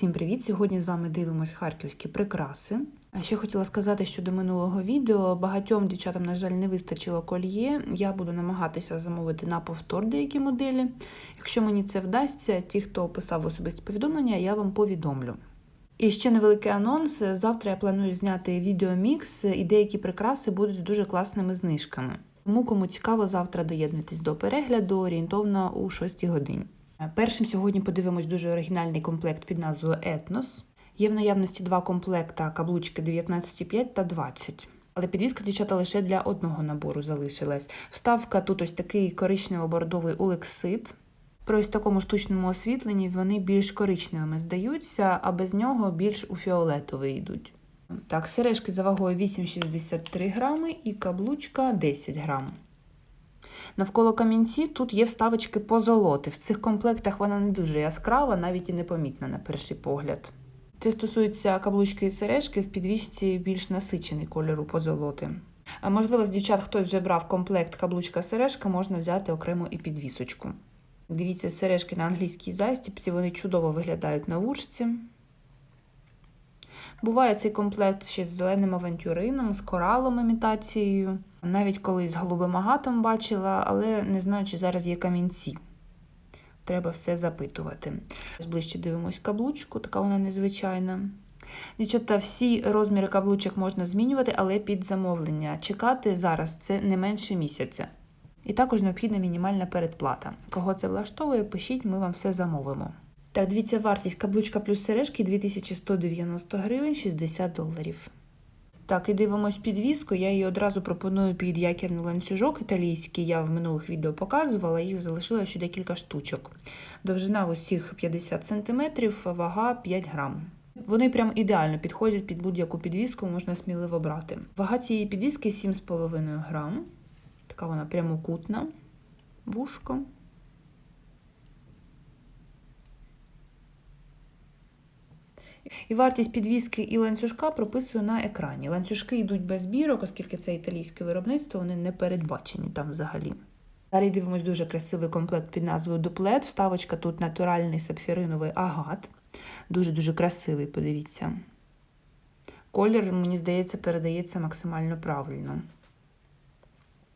Всім привіт! Сьогодні з вами дивимось харківські прикраси. Ще хотіла сказати щодо минулого відео. Багатьом дівчатам, на жаль, не вистачило кольє. Я буду намагатися замовити на повтор деякі моделі. Якщо мені це вдасться, ті, хто писав особисті повідомлення, я вам повідомлю. І ще невеликий анонс. Завтра я планую зняти відеомікс, і деякі прикраси будуть з дуже класними знижками. Тому, кому цікаво, завтра доєднуйтесь до перегляду орієнтовно у 6 годині. Першим сьогодні подивимось дуже оригінальний комплект під назвою Етнос. Є в наявності два комплекта каблучки 19,5 та 20. Але підвізка дівчата лише для одного набору залишилась. Вставка тут ось такий коричнево-бордовий олексит. При ось такому штучному освітленні вони більш коричневими здаються, а без нього більш у фіолетовий йдуть. Так, сережки за вагою 8,63 грами і каблучка 10 грам. Навколо камінці тут є вставочки позолоти. В цих комплектах вона не дуже яскрава, навіть і непомітна на перший погляд. Це стосується каблучки і сережки, в підвісці більш насичений кольору позолоти. А можливо, з дівчат хтось вже брав комплект каблучка-сережка, можна взяти окремо і підвісочку. Дивіться, сережки на англійській застіпці, вони чудово виглядають на вушці. Буває цей комплект ще з зеленим авантюрином, з коралом імітацією. Навіть колись з голубим агатом бачила, але не знаю, чи зараз є камінці. Треба все запитувати. Ось Ближче дивимось каблучку, така вона незвичайна. Дівчата, всі розміри каблучок можна змінювати, але під замовлення. Чекати зараз це не менше місяця. І також необхідна мінімальна передплата. Кого це влаштовує, пишіть, ми вам все замовимо. Так, дивіться, вартість каблучка плюс сережки 2190 гривень 60 доларів. Так, і дивимось підвіску. Я її одразу пропоную під якірний ланцюжок італійський. Я в минулих відео показувала, їх залишила ще декілька штучок. Довжина усіх 50 см, вага 5 грам. Вони прям ідеально підходять під будь-яку підвіску, можна сміливо брати. Вага цієї підвіски 7,5 грам. Така вона прямокутна, вушко. І вартість підвіски і ланцюжка прописую на екрані. Ланцюжки йдуть без бірок, оскільки це італійське виробництво, вони не передбачені там взагалі. Далі дивимось дуже красивий комплект під назвою дуплет. Вставочка тут натуральний сапфіриновий агат. Дуже-дуже красивий, подивіться. Колір, мені здається, передається максимально правильно.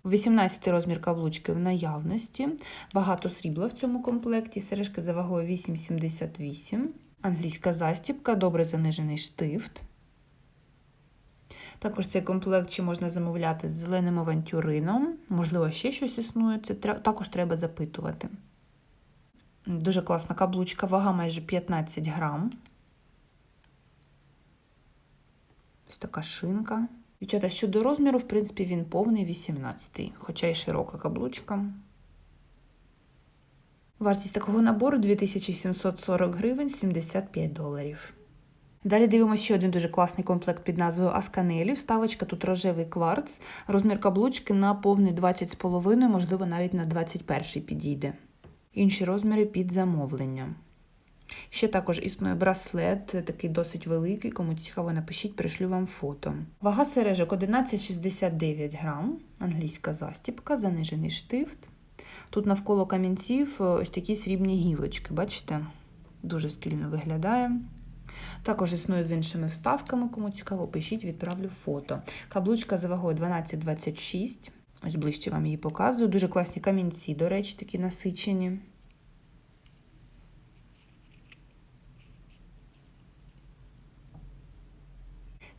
18 розмір каблучки в наявності. Багато срібла в цьому комплекті. Сережки за вагою 8,78. Англійська застібка, добре занижений штифт. Також цей комплект ще можна замовляти з зеленим авантюрином. Можливо, ще щось існує. Це також треба запитувати. Дуже класна каблучка, вага майже 15 грам. Ось така шинка. Дівчата, щодо розміру, в принципі, він повний 18 хоча й широка каблучка. Вартість такого набору 2740 гривень 75 доларів. Далі дивимося ще один дуже класний комплект під назвою Асканелі. Вставочка тут рожевий кварц, розмір каблучки на повний 20,5, можливо, навіть на 21 підійде. Інші розміри під замовлення. Ще також існує браслет, такий досить великий, кому цікаво, напишіть, пришлю вам фото. Вага сережок 11,69 грам, англійська застіпка, занижений штифт. Тут навколо камінців ось такі срібні гілочки, бачите? Дуже стильно виглядає. Також існує з іншими вставками, кому цікаво, пишіть, відправлю фото. Каблучка за вагою 12,26. Ось ближче вам її показую. Дуже класні камінці, до речі, такі насичені.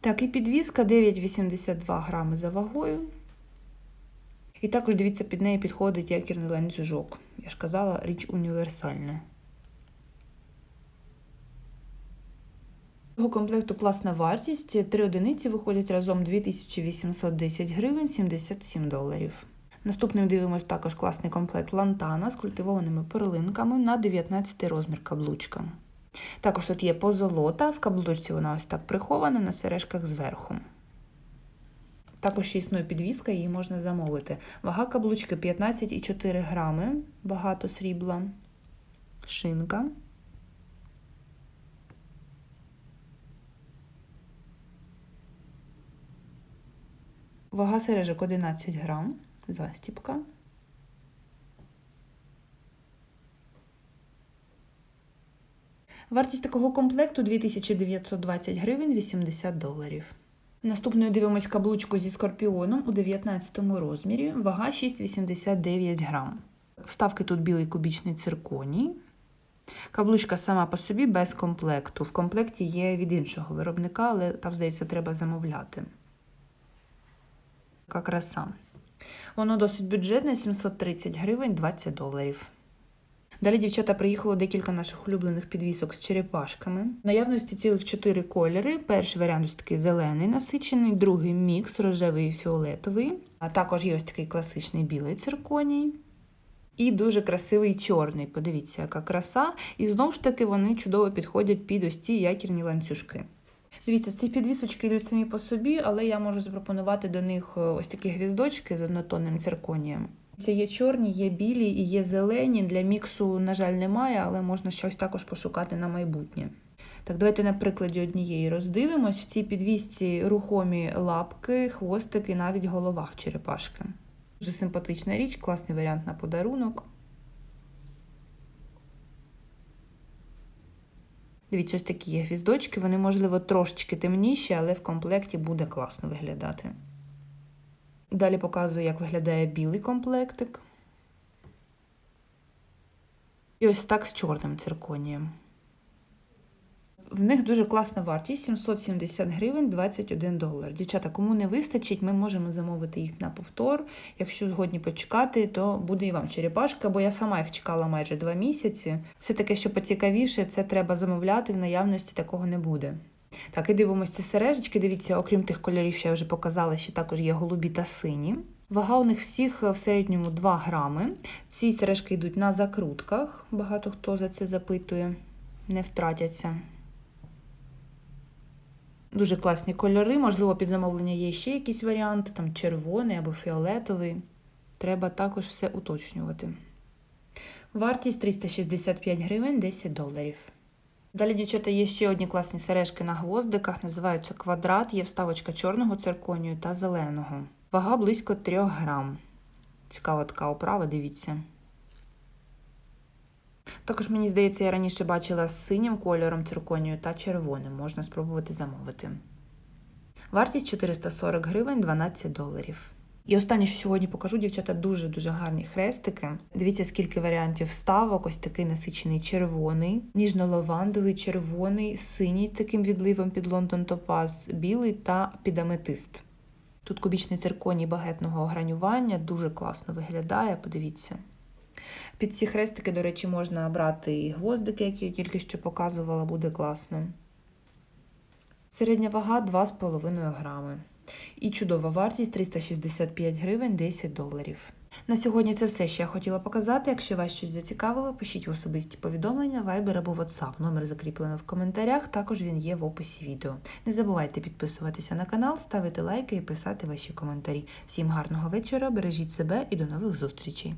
Так, і підвіска 9,82 грами за вагою. І також, дивіться, під неї підходить якірний ланцюжок. Я ж казала, річ універсальна. Цього комплекту класна вартість. Три одиниці виходять разом 2810 гривень 77 доларів. Наступним дивимось також класний комплект лантана з культивованими перлинками на 19 розмір каблучка. Також тут є позолота, в каблучці вона ось так прихована на сережках зверху. Також існує підвіска, її можна замовити. Вага каблучки 15,4 грами, багато срібла, шинка. Вага сережок 11 грам, застіпка. Вартість такого комплекту 2920 гривень 80 доларів. Наступною дивимось каблучку зі скорпіоном у 19 розмірі, вага 6,89 грам. Вставки тут білий кубічний цирконій. Каблучка сама по собі без комплекту. В комплекті є від іншого виробника, але там, здається, треба замовляти. Така краса. Воно досить бюджетне 730 гривень 20 доларів. Далі, дівчата, приїхало декілька наших улюблених підвісок з черепашками. Наявності цілих чотири кольори. Перший варіант ось такий зелений насичений, другий мікс рожевий і фіолетовий. А також є ось такий класичний білий цирконій. І дуже красивий чорний. Подивіться, яка краса. І знову ж таки вони чудово підходять під ось ці якірні ланцюжки. Дивіться, ці підвісочки йдуть самі по собі, але я можу запропонувати до них е, ось такі гвіздочки з однотонним цирконієм. Це є чорні, є білі і є зелені. Для міксу, на жаль, немає, але можна щось також пошукати на майбутнє. Так, давайте на прикладі однієї роздивимось. В цій підвісці рухомі лапки, хвостики, навіть голова в черепашки. Дуже симпатична річ, класний варіант на подарунок. Дивіться, ось такі є гвіздочки. Вони, можливо, трошечки темніші, але в комплекті буде класно виглядати. Далі показую, як виглядає білий комплектик. І ось так з чорним цирконієм. В них дуже класна вартість 770 гривень 21 долар. Дівчата, кому не вистачить, ми можемо замовити їх на повтор. Якщо згодні почекати, то буде і вам черепашка, бо я сама їх чекала майже два місяці. Все таке, що поцікавіше, це треба замовляти, в наявності такого не буде. Так, і дивимося ці сережечки. Дивіться, окрім тих кольорів, що я вже показала, ще також є голубі та сині. Вага у них всіх в середньому 2 грами. Ці сережки йдуть на закрутках. Багато хто за це запитує, не втратяться. Дуже класні кольори. Можливо, під замовлення є ще якісь варіанти, там червоний або фіолетовий. Треба також все уточнювати. Вартість 365 гривень 10 доларів. Далі, дівчата, є ще одні класні сережки на гвоздиках, називаються квадрат, є вставочка чорного цирконію та зеленого. Вага близько 3 грам. Цікава така оправа, дивіться. Також, мені здається, я раніше бачила з синім кольором цирконію та червоним. Можна спробувати замовити. Вартість 440 гривень 12 доларів. І останнє, що сьогодні покажу, дівчата, дуже-дуже гарні хрестики. Дивіться, скільки варіантів вставок. Ось такий насичений червоний, ніжно-лавандовий, червоний, синій таким відливом під Лондон Топаз, білий та під аметист. Тут кубічний цирконій багетного огранювання, дуже класно виглядає, подивіться. Під ці хрестики, до речі, можна брати і гвоздики, які я тільки що показувала, буде класно. Середня вага 2,5 грами. І чудова вартість 365 гривень 10 доларів. На сьогодні це все, що я хотіла показати. Якщо вас щось зацікавило, пишіть в особисті повідомлення, Viber або WhatsApp. Номер закріплено в коментарях, також він є в описі відео. Не забувайте підписуватися на канал, ставити лайки і писати ваші коментарі. Всім гарного вечора, бережіть себе і до нових зустрічей!